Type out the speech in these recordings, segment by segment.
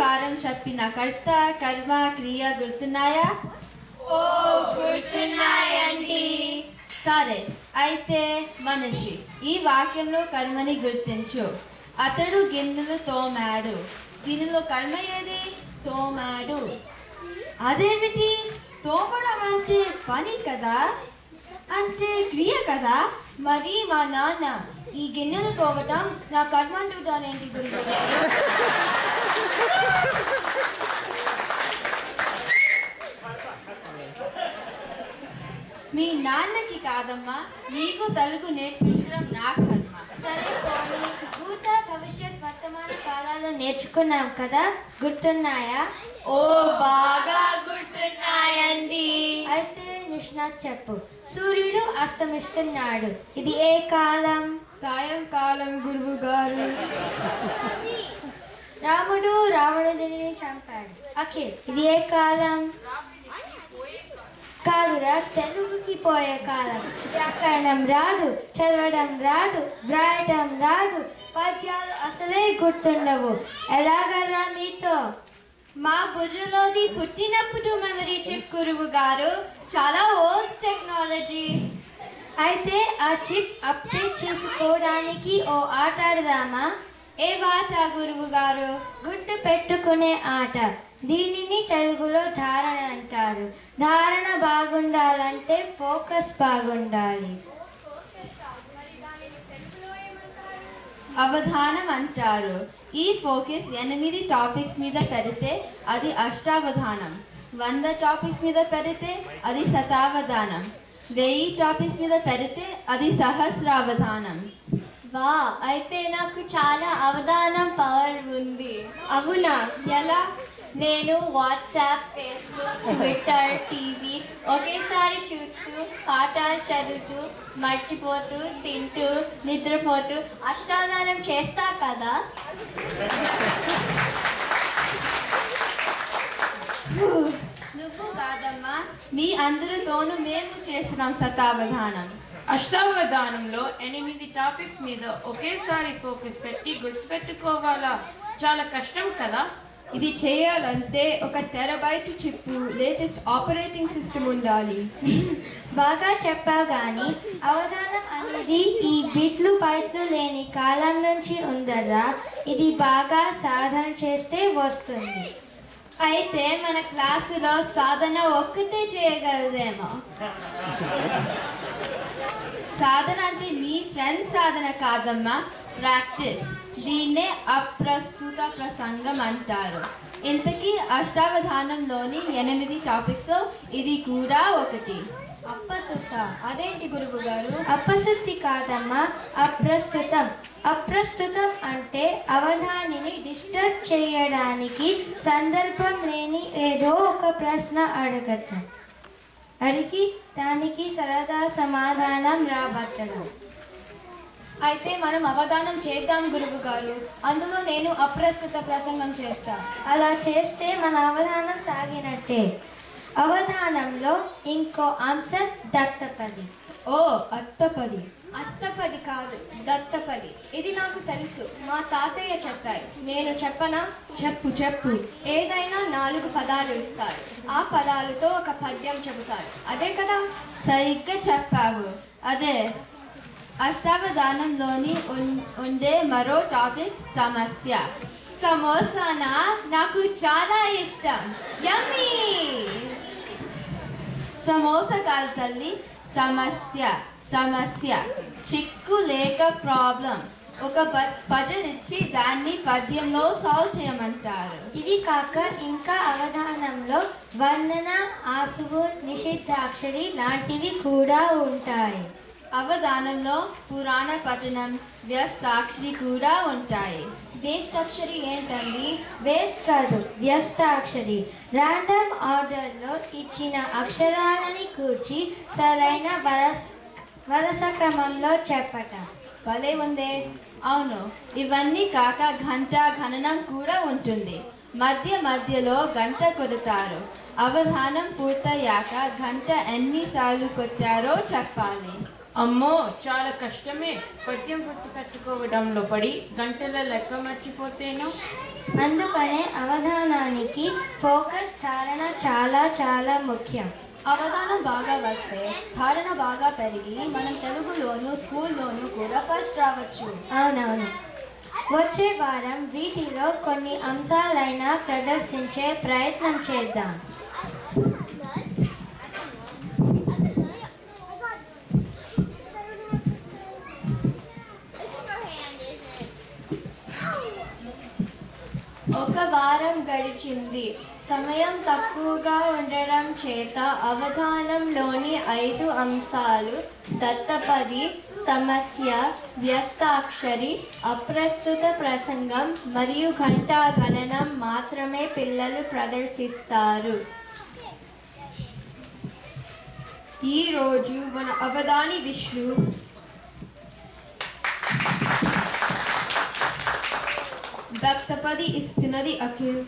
వారం చెప్పిన కర్త కర్మ క్రియ గుర్తున్నాయా? ఓ గుర్తున్నాయండి. సరే అయితే మనిషి ఈ వాక్యంలో కర్మని గుర్తించు. అతడు గిన్నెలు తోమాడు. దీనిలో కర్మ ఏది? తోమాడు. అదేమిటి? తోమడం అంటే పని కదా? అంటే క్రియ కదా? మరి మా నాన్న ఈ గిన్నెలు తోవటం నా కర్మ అంటుంటానేంటి గురువు మీ నాన్నకి కాదమ్మా నీకు తెలుగు నేర్పించడం నా కర్మ సరే భూత భవిష్యత్ వర్తమాన కాలాలు నేర్చుకున్నాం కదా గుర్తున్నాయా? ఓ బాగా గుర్తున్నాయండి. అయితే నిష్ణాత్ చెప్పు. సూర్యుడు అస్తమిస్తున్నాడు. ఇది ఏ కాలం? సాయంకాలం గురువు గారు. రాముడు రావణుడిని చంపాడు. అఖిల్ ఇది ఏ కాలం? కాదురా తెలుగుకి పోయే కాలం. వ్యాకరణం రాదు చదవడం రాదు వ్రాయటం రాదు. పద్యాలు అసలే గుర్తుండవు. ఎలాగరా మీతో? మా బుర్రలోది పుట్టినప్పుడు మెమరీ చిప్ గురువు గారు. చాలా ఓల్డ్ టెక్నాలజీ అయితే ఆ చిప్ అప్డేట్ చేసుకోవడానికి ఓ ఆట ఆడదామా? ఏ ఆట గురువు గారు? గుర్తు పెట్టుకునే ఆట. దీనిని తెలుగులో ధారణ అంటారు ధారణ బాగుండాలంటే ఫోకస్ బాగుండాలి. అవధానం అంటారు. ఈ ఫోకస్ ఎనిమిది టాపిక్స్ మీద పెడితే అది అష్టావధానం. వంద టాపిక్స్ మీద పెడితే అది శతావధానం. వెయ్యి టాపిక్స్ మీద పెడితే అది సహస్రావధానం. వా అయితే నాకు చాలా అవధానం పవర్ ఉంది. అవునా? ఎలా? నేను వాట్సాప్ ఫేస్బుక్ ట్విట్టర్ టీవీ ఒకేసారి చూస్తూ పాఠాలు చదువుతూ మర్చిపోతూ తింటూ నిద్రపోతూ అష్టావధానం చేస్తా కదా? నువ్వు కాదమ్మా మీ అందరితోనూ మేము చేస్తున్నాం శతావధానం అష్టావధానంలో ఎనిమిది టాపిక్స్ మీద ఒకేసారి ఫోకస్ పెట్టి గుర్తుపెట్టుకోవాలా? చాలా కష్టం కదా? ఇది చేయాలంటే ఒక terabyte chip latest operating system ఉండాలి. బాగా చెప్పావు కానీ అవధానం అనేది ఈ బిట్లు బయటలు లేని కాలం నుంచి ఉందరా? ఇది బాగా సాధన చేస్తే వస్తుంది. అయితే మన క్లాసులో సాధన ఒక్కటే చేయగలదేమో. సాధన అంటే మీ ఫ్రెండ్స్ సాధన కాదమ్మా. ప్రాక్టీస్. దీన్నే అప్రస్తుత ప్రసంగం అంటారు. ఇంతకీ అష్టావధానంలోని ఎనిమిది టాపిక్స్లో ఇది కూడా ఒకటి. అప్పసుత అదేంటి గురువు గారు అప్పశుద్ధి కాదమ్మా అప్రస్తుతం. అప్రస్తుతం అంటే అవధానిని డిస్టర్బ్ చేయడానికి సందర్భం లేని ఏదో ఒక ప్రశ్న అడగటం. అడిగి దానికి సరదా సమాధానం రాబట్టడం. అయితే మనం అవధానం చేద్దాం గురువు గారు అందులో నేను అప్రస్తుత ప్రసంగం చేస్తా. అలా చేస్తే మన అవధానం సాగినట్టే. అవధానంలో ఇంకో అంశం దత్తపది. ఓ అత్తపది. అత్తపది కాదు దత్తపది. ఇది నాకు తెలుసు. మా తాతయ్య చెప్పారు. నేను చెప్పనా? చెప్పు చెప్పు. ఏదైనా నాలుగు పదాలు ఇస్తారు. ఆ పదాలతో ఒక పద్యం చెబుతారు. అదే కదా? సరిగ్గా చెప్పావు. అదే. అష్టావధానంలోని ఉండే మరో టాపిక్ సమస్య. సమోసానా? నాకు చాలా ఇష్టం. యమ్మీ! సమోసా కాదు తల్లి సమస్య సమస్య. చిక్కు లేక ప్రాబ్లం. ఒక పజల్ ఇచ్చి దాన్ని పద్యంలో సాల్వ్ చేయమంటారు. ఇవి కాక ఇంకా అవధానంలో వర్ణన ఆసువు నిషిద్ధాక్షరి లాంటివి కూడా ఉంటాయి. అవధానంలో పురాణ పఠనం వ్యస్తాక్షరి కూడా ఉంటాయి. వేస్ట్ అక్షరి ఏంటండి? వేస్ట్ కాదు వ్యస్తాక్షరి. ర్యాండమ్ ఆర్డర్లో ఇచ్చిన అక్షరాలని కూర్చి సరైన వరస వరస క్రమంలో చెప్పటం. భలే ఉందే. అవును ఇవన్నీ కాక గంట గణనం కూడా ఉంటుంది. మధ్య మధ్యలో గంట కొడతారు. అవధానం పూర్తయ్యాక గంట ఎన్నిసార్లు కొట్టారో చెప్పాలి. అమ్మో చాలా కష్టమే. పద్యం గుర్తు పెట్టుకోవడంలో పడి గంటల లెక్క మర్చిపోతేను? అందుకనే అవధానానికి ఫోకస్ ధారణ చాలా చాలా ముఖ్యం. అవధానం బాగా వస్తే ధారణ బాగా పెరిగి మనం తెలుగులోను స్కూల్లోనూ కూడా ఫస్ట్ రావచ్చు. అవునవును. వచ్చే వారం వీటిలో కొన్ని అంశాలైనా ప్రదర్శించే ప్రయత్నం చేద్దాం. ఒక వారం గడిచింది. సమయం తక్కువగా ఉండడం చేత అవధానంలోని ఐదు అంశాలు దత్తపది సమస్య వ్యస్తాక్షరి అప్రస్తుత ప్రసంగం మరియు ఘంటా గణనం మాత్రమే పిల్లలు ప్రదర్శిస్తారు. ఈ రోజు మన అవధాని విష్ణు దత్తపది ఇస్తున్నది అఖిల్.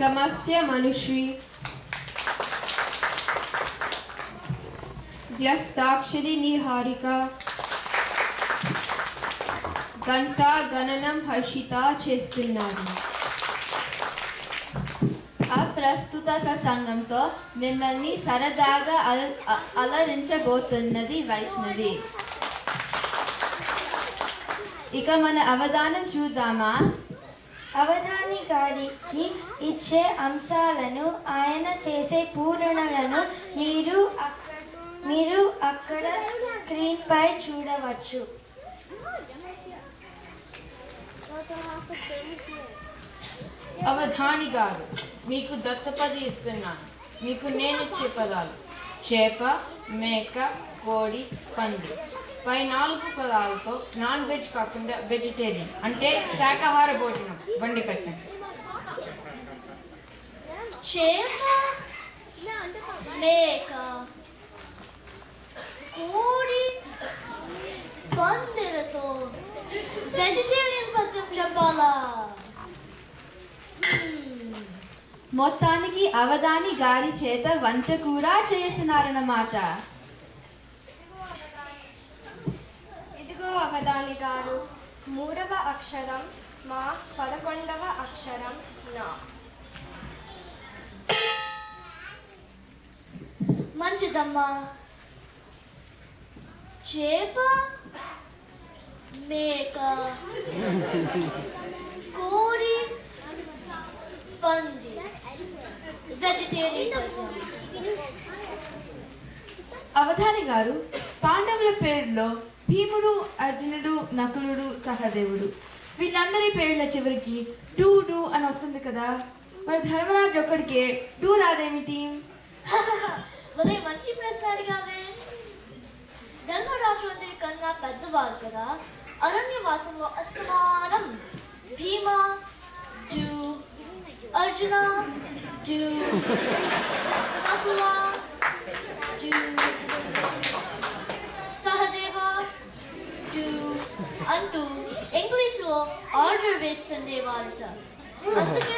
సమస్య మనుశ్రీ వ్యస్తాక్షరి నిహారిక. గంటా గణనం హర్షిత చేస్తున్నారు. అప్రస్తుత ప్రసంగంతో మిమ్మల్ని సరదాగా అల- అలరించబోతున్నది వైష్ణవి. ఇక మన అవధానం చూద్దామా? అవధాని గారికి ఇచ్చే అంశాలను ఆయన చేసే పూరణలను మీరు మీరు అక్కడ స్క్రీన్ పై చూడవచ్చు. అవధాని గారు మీకు దత్తపది ఇస్తున్నాను. మీకు నేను చెప్పగలను చేప మేక కోడి పంది. పై నాలుగు పదాలతో నాన్ వెజ్ కాకుండా వెజిటేరియన్ అంటే శాకాహార భోజనం. వండి పెట్టండి. చేప మేక కోడి పందిలతో. వెజిటేరియన్ పద్యం చెప్పాలా? మొత్తానికి అవధాని గారి చేత వంట కూడా చేస్తున్నారన్నమాట ఇదిగో అవధాని గారు మూడవ అక్షరం మా పదకొండవ అక్షరం నా మంచిదమ్మా. చేప మేక కోడి పంది. వెజిటేరియన్ అవధాని గారు పాండవుల పేరులో భీముడు అర్జునుడు నకులుడు సహదేవుడు. వీళ్ళందరి పేర్ల చివరికి డూ డూ అని వస్తుంది కదా. మరి ధర్మరాజు ఒక్కడికే డూ రాదేమిటి? ఉదయం మంచి ప్రశ్న అడిగావే. ధర్మరాజు అందరి కన్నా పెద్దవారు కదా. అరణ్యవాసంలో అస్తమానం. Bhima do Arjuna do Nakula do Sahadeva do అంటూ ఇంగ్లీష్లో ఆర్డర్ వేస్తుండేవారట. అందుకే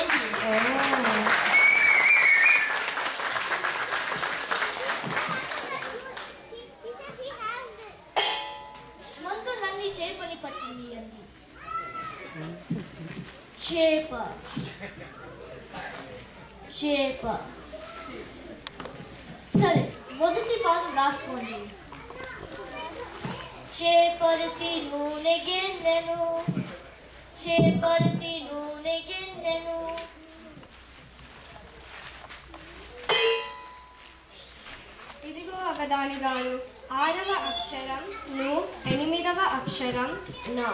ఏమిటి ముందు నన్ను చేపని పట్టింది అంది. చేప. చేప. సరే మొదటి పాలు రాసుకోండి. చేపరితి నూనె గిన్నెను చేపరితి నూనె గిన్నెను. ఇదిగో అవధాని గారు ఆరవ అక్షరం ను ఎనిమిదవ అక్షరం నా.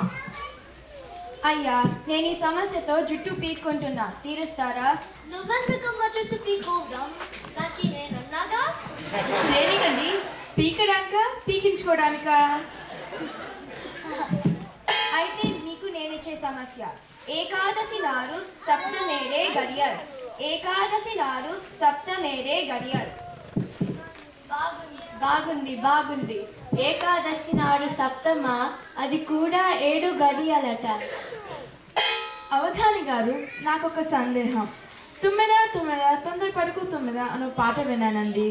అయ్యా నేను ఈ సమస్యతో జుట్టు పీక్కుంటున్నా. తీరుస్తారా? నువ్వెందుకమ్మ చుట్టూ పీకోవడం నాకు నేనున్నాగా? దేనికండి? పీకడానిక? పీకించుకోవడానికా? నేనిచ్చే సమస్య. ఏకాదశి నాడు సప్తమేడే గడియల్ ఏకాదశి నాడు సప్తమేడే గడియల్ బాగుంది బాగుంది. ఏకాదశి నాడు సప్తమ అది కూడా ఏడు గడియలట. అవధాని గారు నాకు ఒక సందేహం. తుమ్మెద తుమ్మెద తొందర పడుకు తుమ్మెద అనే పాట విన్నానండి.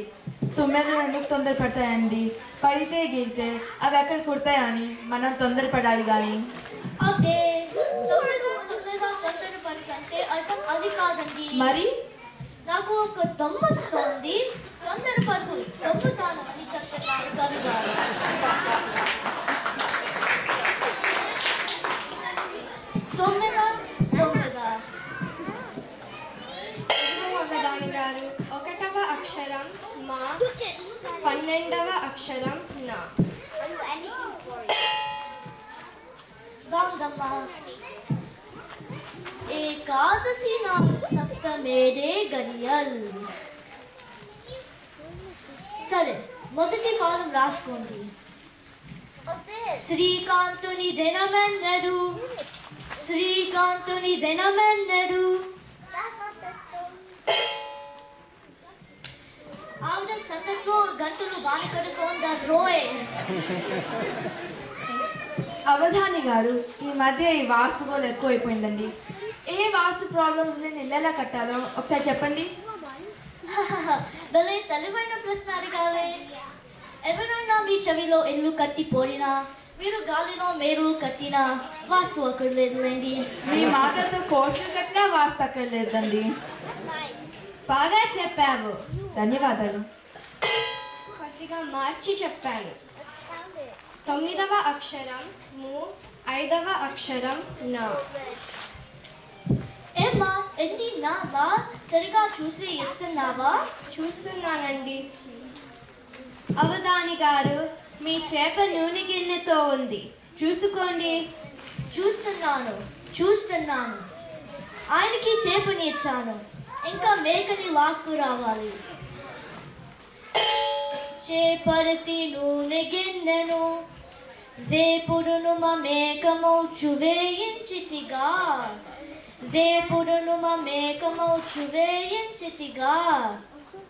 తుమ్మెదలు ఎందుకు తొందర పడతాయండి? పడితే గిడితే అవి ఎక్కడ కుడతాయని మనం తొందరపడాలి కానీ మరి? నాకు ఒక దమ్మొస్తోంది తొందర పరుగు దమ్ముతాను అని చెప్తున్నారు గారు తొమ్మిద తొమ్మిద అవధాని గారు ఒకటవ అక్షరం మా. పన్నెండవ అక్షరం నా. బాగుందమ్మా ఏకాదశి నాడు సప్తమేరే గడియల్ సరే మొదటి పాదం రాసుకోండి శ్రీకాంతుని దినమెన్నడు శ్రీకాంతుని దినమెన్నడు ఆవిడ సందట్లో గంటలు బాగా కడుతోందా రోయ్ అవధాని గారు ఈ మధ్య ఈ వాస్తు గోలు ఎక్కువైపోయిందండి. ఏ వాస్తు ప్రాబ్లమ్స్ నేను ఇల్లు ఎలా కట్టాలో? ఒకసారి చెప్పండి. భలే తెలివైన ప్రశ్న అడిగావే. ఎవరైనా మీ చెవిలో ఇల్లు కట్టి పోయినా మీరు గాలిలో మేరులు కట్టినా వాస్తు అక్కడ లేదులేండి. మీ మాటలతో కోట్లు కట్టినా వాస్తు అక్కర్లేదండి బాగా చెప్పావు. ధన్యవాదాలు. కొద్దిగా మార్చి చెప్పాను. తొమ్మిదవ అక్షరం ము ఐదవ అక్షరం నా. ఏమ్మా ఎన్ని నాదా సరిగా చూసి ఇస్తున్నావా? చూస్తున్నానండి. అవధాని గారు మీ చేప నూనె గిన్నెతో ఉంది. చూసుకోండి. చూస్తున్నాను చూస్తున్నాను. ఆయనకి చేపనిచ్చాను ఇంకా మేకని లాక్కు రావాలి. చేపరతి నూనె గిన్నెను వేపుడును మా మేకమౌచు వేయించితిగా. వేపుడును మా మేకమౌచు వేయించితిగా.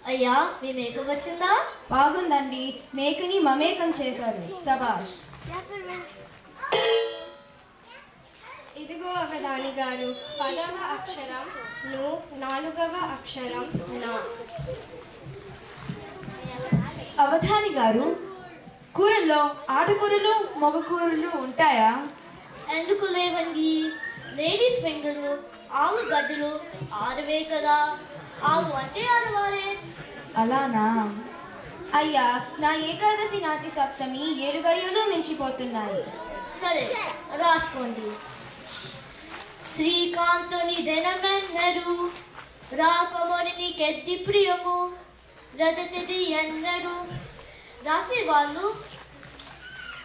అయ్యా మీ మేక వచ్చిందా? బాగుందండి. మేకని మమేకం చేశారు. సబాష్ ఇదిగో అవధాని గారు పదవ అక్షరం ను నాలుగవ అక్షరం నా. అవధాని గారు కూరల్లో ఆడకూరలు మగ కూరలు ఉంటాయా? ఎందుకు లేవండి? లేడీస్ ఫింగర్లు ఆలుగడ్డలు ఆడవే కదా. ఆలు అంటే ఆడవారే. అలానా? అయ్యా నా ఏకాదశి నాటి సప్తమి ఏడు గడియలు మించిపోతున్నాయి. సరే రాసుకోండి. శ్రీకాంతుని దినమెన్నడు రాకమని కెద్ది ప్రియము రజతిది ఎన్నడు రాసే వాళ్ళు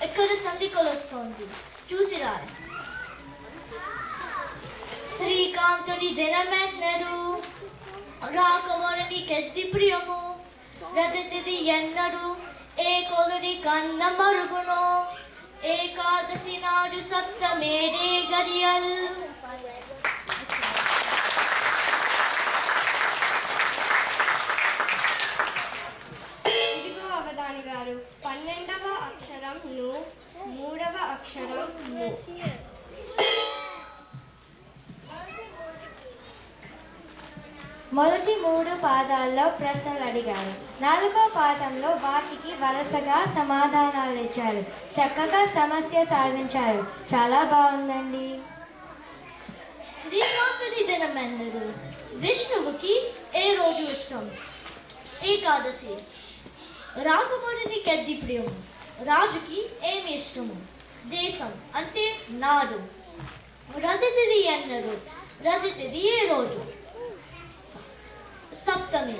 ఎక్కడ సంధికలు కొలుస్తోంది చూసి రాయి శ్రీకాంతుని దినమెన్నడు రాకమని కెద్ది ప్రియము? రజతిది ఎన్నడు? ఏ కొలుని కన్న మరుగును? ఏకాదశి నాడు సప్తమేడే గరియల్ ఇదిగో గారు పన్నెండవ అక్షరం ను మూడవ అక్షరం ము. మొదటి మూడు పాదాల్లో ప్రశ్నలు అడిగారు. నాలుగో పాదంలో వాటికి వరుసగా సమాధానాలు ఇచ్చారు. చక్కగా సమస్య సాధించారు. చాలా బాగుందండి. శ్రీకాంతుని దినమెన్నడు విష్ణువుకి ఏ రోజు ఇష్టం? ఏకాదశి. రాకముడిని గద్ది ప్రియము. రాజుకి ఏమి ఇష్టము? దేశం అంటే నాడు. రజతిది ఎన్నడు రజతిది ఏ రోజు? సప్తమి.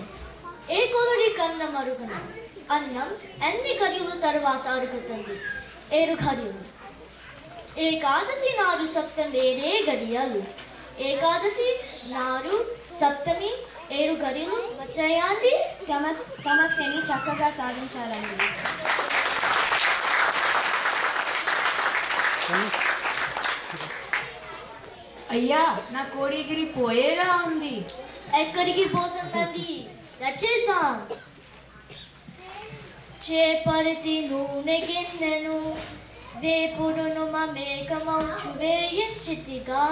ఏ కొలుడి కన్నం అరుగున అన్నం ఎన్ని గడియలు తర్వాత అరుగుతుంది? ఏడు గడియలు ఏకాదశి నాడు సప్తమి ఏడే గడియలు. ఏకాదశి నాడు సప్తమి ఏడు వచ్చాయండి సమస్ సమస్యని చక్కగా సాధించారండి అయ్యా నా కోడిగిరి పోయేలా ఉంది. ఎక్కడికి పోతుందండి? రచేద్దాం చేపరితి నూనె గిన్నెను వేపుడును మా మేకమౌచు వేయించితిగా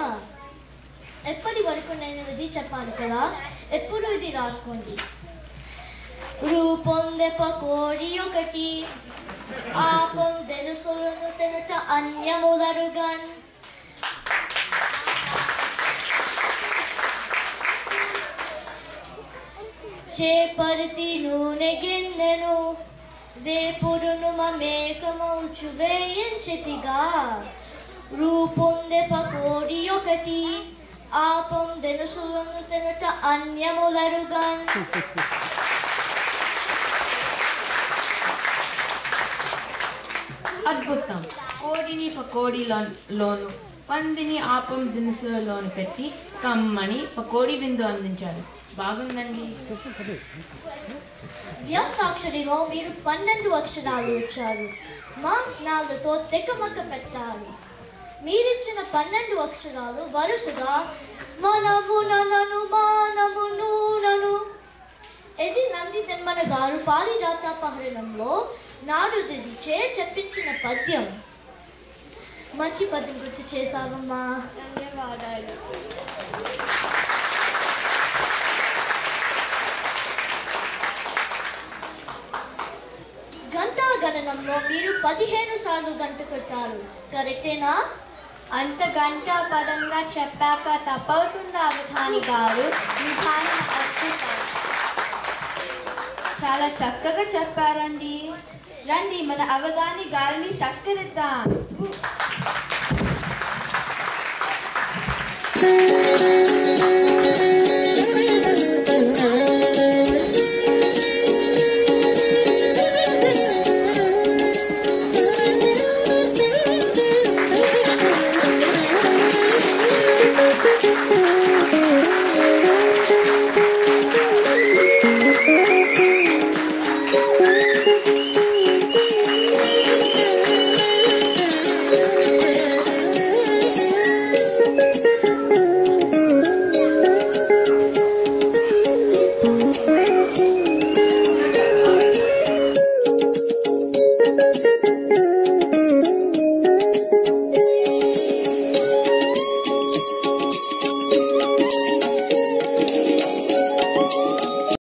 ఎప్పటి వరకు నేను ఇది చెప్పాను కదా? ఎప్పుడు ఇది రాసుకోండి రూపొందే పకోడి ఒకటి ఆపం తెలుసులను తెనుట అన్యముదరుగన్ చేపరితి నూనె గిన్నెను వేపురును మమేకమౌచు వేయించితిగా రూపొందే పకోడి ఒకటి ఆపం తెలుసులను తెనుట అన్యములరుగన్ అద్భుతం. కోడిని పకోడీలో లోను పందిని ఆపం దినుసులలోను పెట్టి కమ్మని పకోడీ విందు అందించారు. బాగుందండి. వ్యస్తాక్షరిలో మీరు పన్నెండు అక్షరాలు వచ్చారు. మా నాలుగుతో తెకమక పెట్టాలి మీరిచ్చిన పన్నెండు అక్షరాలు వరుసగా మనము ననను మానము నూనను. ఇది నంది తెమ్మన గారు పారిజాత పహరణంలో నాడు దిదిచే చెప్పించిన పద్యం. మంచి పద్యం గుర్తు చేశావమ్మా. ధన్యవాదాలు. గంటా గణనంలో మీరు పదిహేను సార్లు గంట కొట్టారు. కరెక్టేనా? అంత గంట పదంగా చెప్పాక తప్పవుతుందా అవధాని గారు? విధానం అద్భుతం. చాలా చక్కగా చెప్పారండి. రండి మన అవధాని గారిని సత్కరిద్దాం.